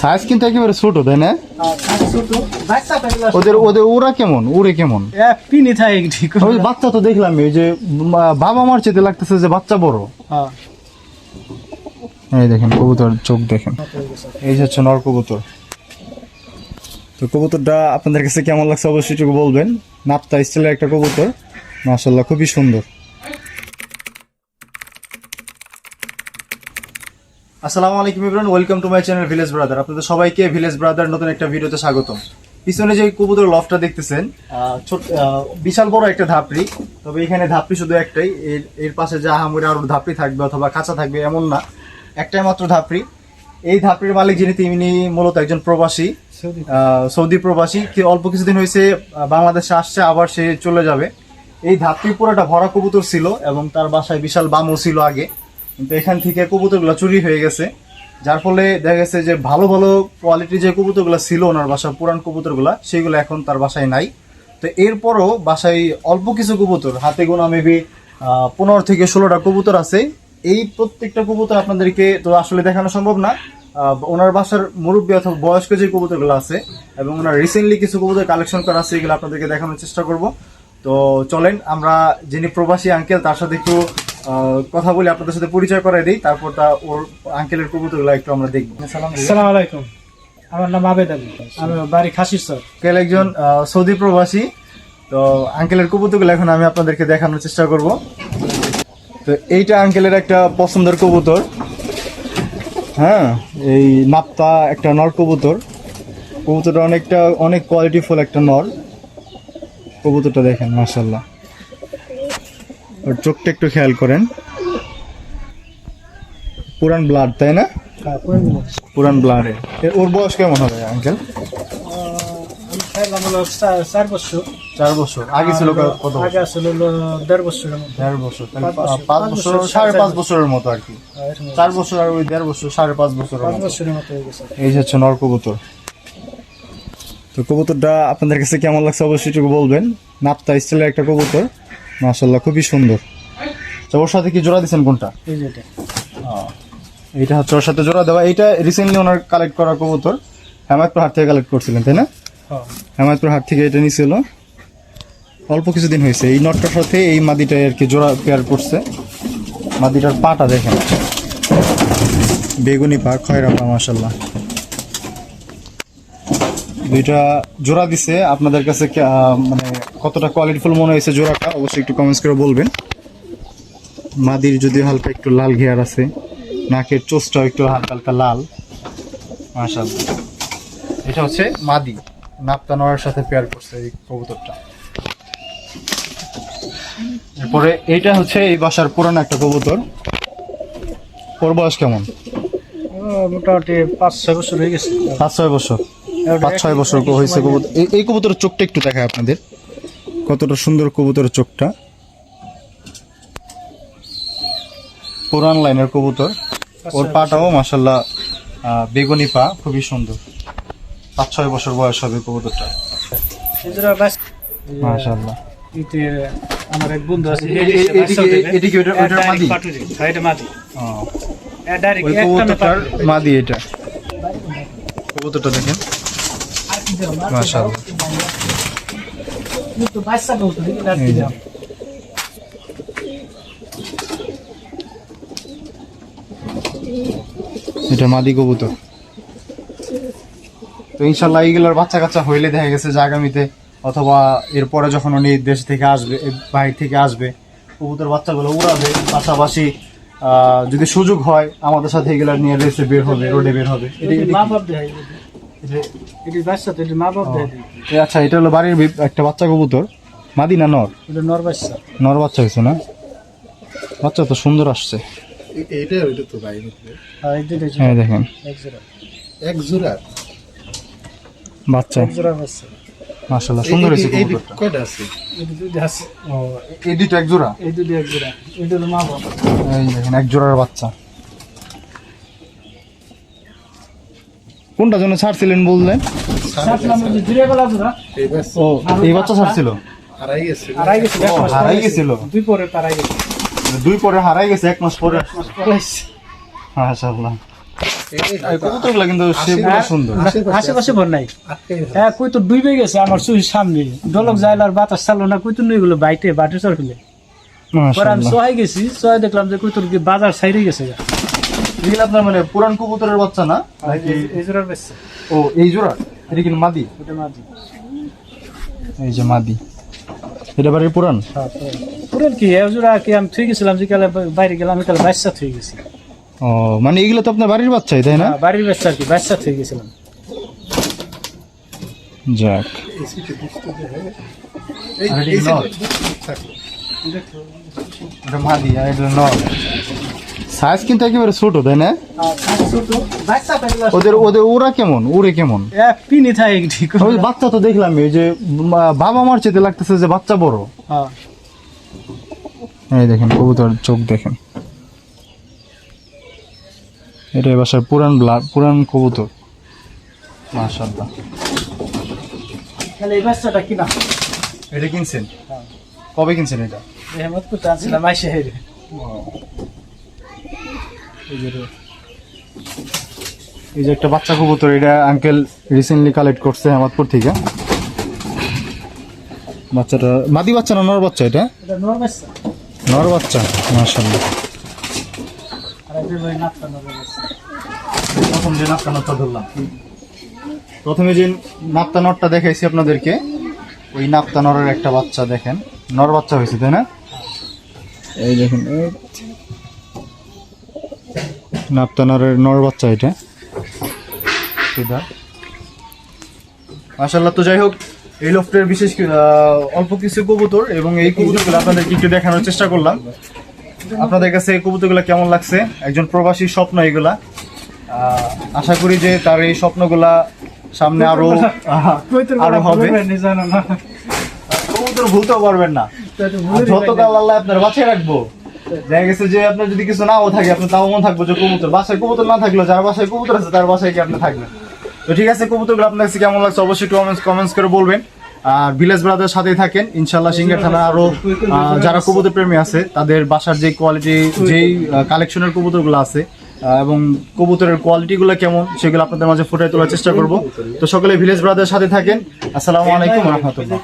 Size কিন্তু একেবারে ছোট তাই না? ওদের ওদের ওরা কেমন? উড়ে কেমন? পিনি থাকে ঠিক ওই বাচ্চা তো দেখলাম এই যে বাবা মার চেতে লাগতেছে যে বাচ্চা বড়। হ্যাঁ। এই দেখেন কবুতর চোখ দেখেন। এই যে হচ্ছে নর কবুতর। তো কবুতরটা আপনাদের কাছে কেমন লাগছে অবশ্যই বলবেন। নাপ্তা স্টাইলের একটা কবুতর। মাশাল্লাহ খুবই সুন্দর। আসসালামু আলাইকুম Imran welcome to my channel village brother আপনাদের সবাইকে ভিলেজ ব্রাদার নতুন একটা ভিডিওতে স্বাগতম। পিছনে যে কবুতর লফটা দেখতেছেন ছোট বিশাল বড় একটা ধাপড়ি। তবে এখানে ধাপড়ি শুধু একটাই এর এর পাশে যে আহামরি আরও ধাপড়ি থাকবে অথবা কাঁচা থাকবে এমন না একটাই মাত্র ধাপড়ি। এই ধাপড়ির মালিক যিনি তিনি মূলত একজন প্রবাসী সৌদি। প্রবাসী। কি অল্প কিছুদিন হয়েছে বাংলাদেশে আসছে আবার সে চলে যাবে। এই ধাপড়ি পুরোটা ভরা কবুতর ছিল এবং তার বাসায় বিশাল বামও ছিল আগে। কিন্তু এখান থেকে কবুতরগুলো চুরি হয়ে গেছে। যার ফলে দেখা গেছে যে ভালো ভালো কোয়ালিটির যে কবুতরগুলো ছিল ওনার বাসায় পুরান কবুতরগুলো, সেগুলো এখন তার বাসায় নাই। তো এরপরও বাসায় অল্প কিছু কবুতর, হাতে গোনা মেবি পনেরো থেকে ষোলোটা কবুতর আছে। এই প্রত্যেকটা কবুতর আপনাদেরকে তো আসলে দেখানো সম্ভব না। ওনার বাসার মুরব্বী অথবা বয়স্ক যে কবুতরগুলো আছে এবং ওনার রিসেন্টলি কিছু কবুতর কালেকশন করা আছে, এগুলো আপনাদেরকে দেখানোর চেষ্টা করব। তো চলেন, আমরা যিনি প্রবাসী আঙ্কেল তার সাথে একটু কথা বলে আপনাদের সাথে পরিচয় করাই দিই তারপর তা ওর আঙ্কেলের কবুতরগুলো একটু আমরা দেখব। সালাম আসসালামু আলাইকুম। আমার নাম আবেদ আলী। আমি বাড়ি খাসির স্যার। আঙ্কেল একজন সৌদি প্রবাসী। তো আঙ্কেলের কবুতরগুলো এখন আমি আপনাদেরকে দেখানোর চেষ্টা করব। তো এইটা আঙ্কেলের একটা পছন্দের কবুতর। হ্যাঁ এই নাপ্তা একটা নর কবুতর। কবুতরটা অনেকটা অনেক কোয়ালিটিফুল একটা নর। কবুতরটা দেখেন মাসাল্লাহ ওর চোখটা একটু খেয়াল করেন। পুরান ব্লাড তাই না? হ্যাঁ? পুরান ব্লাডে ওর বয়স কেমন হবে আঙ্কেল চার- বছর। চার বছর। আগে ছিল কত- আগে আসলে দেড় দেড় বছর পাঁচ বছর, বছর বছর, সাড়ে পাঁচ বছরের মতো আর কি। চার বছর আর ওই দেড় বছর সাড়ে পাঁচ মতো। বছরের মতো এই যে হচ্ছে তো কবুতরটা আপনাদের কাছে কেমন লাগছে অবশ্যই বলবেন। নাপ্তা স্টাইলের একটা কবুতর। মাশাল্লাহ খুবই সুন্দর। তো ওর সাথে কি জোড়া দিচ্ছেন কোনটা? এই যেটা এইটা হচ্ছে ওর সাথে জোড়া দেওয়া। এইটা রিসেন্টলি ওনার কালেক্ট করা কবুতর। হেমায়তপুর হাট থেকে কালেক্ট করছিলেন তাই না? হ্যাঁ। হেমায়তপুর হাট থেকে এটা নিয়েছিল অল্প কিছুদিন হয়েছে। এই নটটার সাথে এই মাদিটা আর কি জোড়া পেয়ার করছে। মাদিটার পাটা দেখেন। বেগুনি পা খয়রা পা মাসাল্লাহ দুইটা জোড়া দিছে। আপনাদের কাছে মানে কতটা কোয়ালিটিফুল মনে হয়েছে জোড়াটা অবশ্যই একটু কমেন্টস করে বলবেন। মাদির যদি হালকা একটু লাল ঘেয়ার আছে নাকের চোষটাও একটু হালকা হালকা লাল। মাশাল্লাহ এটা হচ্ছে মাদি। নাপ্তা নড়ার সাথে পেয়ার করছে এই কবুতরটা। এরপরে এইটা হচ্ছে এই বাসার পুরানো একটা কবুতর। ওর বয়স কেমন? মোটামুটি পাঁচ ছয় বছর হয়ে গেছে। পাঁচ ছয় বছর। পাঁচ ছয় বছর হয়েছে কবুতর এই- কবুতরের চোখটা একটু দেখায় আপনাদের। কতটা সুন্দর কবুতরের চোখটা। পুরান লাইনের কবুতর। ওর পাটাও মাসাল্লাহ বেগুনি পা খুবই সুন্দর। পাঁচ ছয় বছর বয়স হবে কবুতরটা ইতে আমার এক বন্ধু আছে এদিকে- ওটার মাদি? হ্যাঁ, এটা মাদি? ও, ডাইরেক্ট ওই একটা মাদি এটা। কবুতরটা দেখেন। এটা মাদি কবুতর। তো ইনশাল্লাহ এইগুলোর বাচ্চা কাচ্চা হইলে দেখা গেছে যে আগামীতে অথবা এরপরে যখন উনি দেশ থেকে আসবে বাইরে থেকে আসবে, কবুতর বাচ্চাগুলো উড়াবে। পাশাপাশি যদি সুযোগ হয়, আমাদের সাথে এগুলো নিয়ে রেসে বের হবে, রোডে বের হবে। বাচ্চা তো এটি মা বাপ দেয়। এ আচ্ছা এটা হলো বাড়ির বি- একটা বাচ্চা কবুতর। মাদি না নর? এটা নর বাচ্চা। নর বাচ্চা হয়েছে না? বাচ্চা তো সুন্দর আসছে। এটা ওইটা তো ভাই আর এই দুটো হ্যাঁ দেখেন। এক জোড়া। এক জোড়া? বাচ্চা। এক জোড়া বাচ্চা। মাশাল্লাহ সুন্দর হয়েছে এই- এই- এই কবুতরটা। কয়টা আছে? এটি দুটো আছে। ও এই দুটো এক জোড়া? এই দুটো এক জোড়া। এটা হলো মা বাপ। এই দেখেন এক জোড়ার বাচ্চা। কোনটা জন্য ছাড়ছিলেন বললেন? এই ও এই বাচ্চা ছাড়ছিল? হারাই গেছিল? দুই পরে হারাই গেছে। দুই পরে হারাই গেছে এক মাস পরে। এক মাস পরে আসছে। মাশাআল্লাহ। আশেপাশে ভর নাই। হ্যাঁ কই তো ডুবে গেছে আমার সামনে। দলক যাইল আর বাতাস চালো না কই তো নিয়ে গেলো বাইটে বাটে ফেলে আমি সহায় গেছি সহায় দেখলাম যে কই তোর কি বাজার সাইডে গেছে। এগুলো আপনার মানে পুরান কবুতরের বাচ্চা না? নাকি এই- জোড়ার বেচছে ও এই জোড়া? এটা কিন্তু মাদি? ওটা মাঝি এই যে মাদি। এটা বাড়ির পুরান? হ্যাঁ, পুরন। কি? এই জোড়া কি আমি থুই গেছিলাম যে কালে বাইরে গেলাম আমি কালে বাচ্চা থুই গেছি। ও মানে এগুলো তো আপনার বাড়ির বাচ্চাই তাই না? হ্যাঁ, বাড়ির বাচ্চা আর কি বাচ্চা থুই গেছিলাম। যাক। এটা মাদি আর এটা নর সাইজ কিন্তু একেবারে ছোট তাই না? ওদের ওদের ওরা কেমন? উড়ে কেমন? পিনি থাকে ঠিক। ওই বাচ্চা তো দেখলাম এই যে বাবা মার চেতে লাগতেছে যে বাচ্চা বড়। হ্যাঁ। এই দেখেন কবুতর চোখ দেখেন। এটা বাসার পুরান ব্লাড পুরান কবুতর। মাশাআল্লাহ। তাহলে এই বাচ্চাটা কিনা? এটা কিনছেন? হ্যাঁ। কবে কিনছেন এটা? হেমত করতে আনছিলাম আইসে হেরে এই যে একটা বাচ্চা কবুতর এটা আঙ্কেল রিসেন্টলি কালেক্ট করছে আমাদপুর থেকে। বাচ্চাটা মাদি বাচ্চা না নর বাচ্চা এটা? নর বাচ্চা। বাচ্চা প্রথম যে নাপ্তা নটটা ধরলাম। প্রথমে যে নাপ্তা নটটা দেখাইছি আপনাদেরকে ওই নাপ্তা নরের একটা বাচ্চা দেখেন। নর বাচ্চা হয়েছে তাই না? এই দেখেন এই নাপ্তা নর বাচ্চা এটা। এটা মাশাল্লাহ তো যাই হোক এই লফটের বিশেষ অল্প কিছু কবুতর এবং এই কবুতরগুলো আপনাদেরকে একটু দেখানোর চেষ্টা করলাম। আপনাদের কাছে এই কবুতরগুলো কেমন লাগছে? একজন প্রবাসী স্বপ্ন এগুলা। আহ, আশা করি যে তার এই স্বপ্নগুলা সামনে আরও আরও হবে। কবুতর ভুলতেও পারবেন না। যতকাল আল্লাহ আপনার বাসায় রাখব যে আপনার যদি কিছু নাও থাকে তাও মন থাকব যে কবুতর। বাসায় কবুতর না থাকলেও যার বাসায় কবুতর আছে, তার বাসায় কি আপনি থাকবেন? তো ঠিক আছে আপনার কাছে কেমন লাগছে? অবশ্যই কমেন্টস কমেন্টস করে বলবেন। আর ব্রাদার থাকেন। ইনশাল্লাহ সিঙ্গার থানা আরও যারা কবুতর প্রেমী আছে, তাদের বাসার যে কোয়ালিটি যেই কালেকশনের কবুতরগুলো আছে এবং কবুতরের কোয়ালিটিগুলো কেমন, সেগুলো আপনাদের মাঝে ফুটাই তোলার চেষ্টা করব। তো সকলে ভিলেজ ব্রাদার সাথে থাকেন। আসসালামু আলাইকুম রহমতুল্লাহ।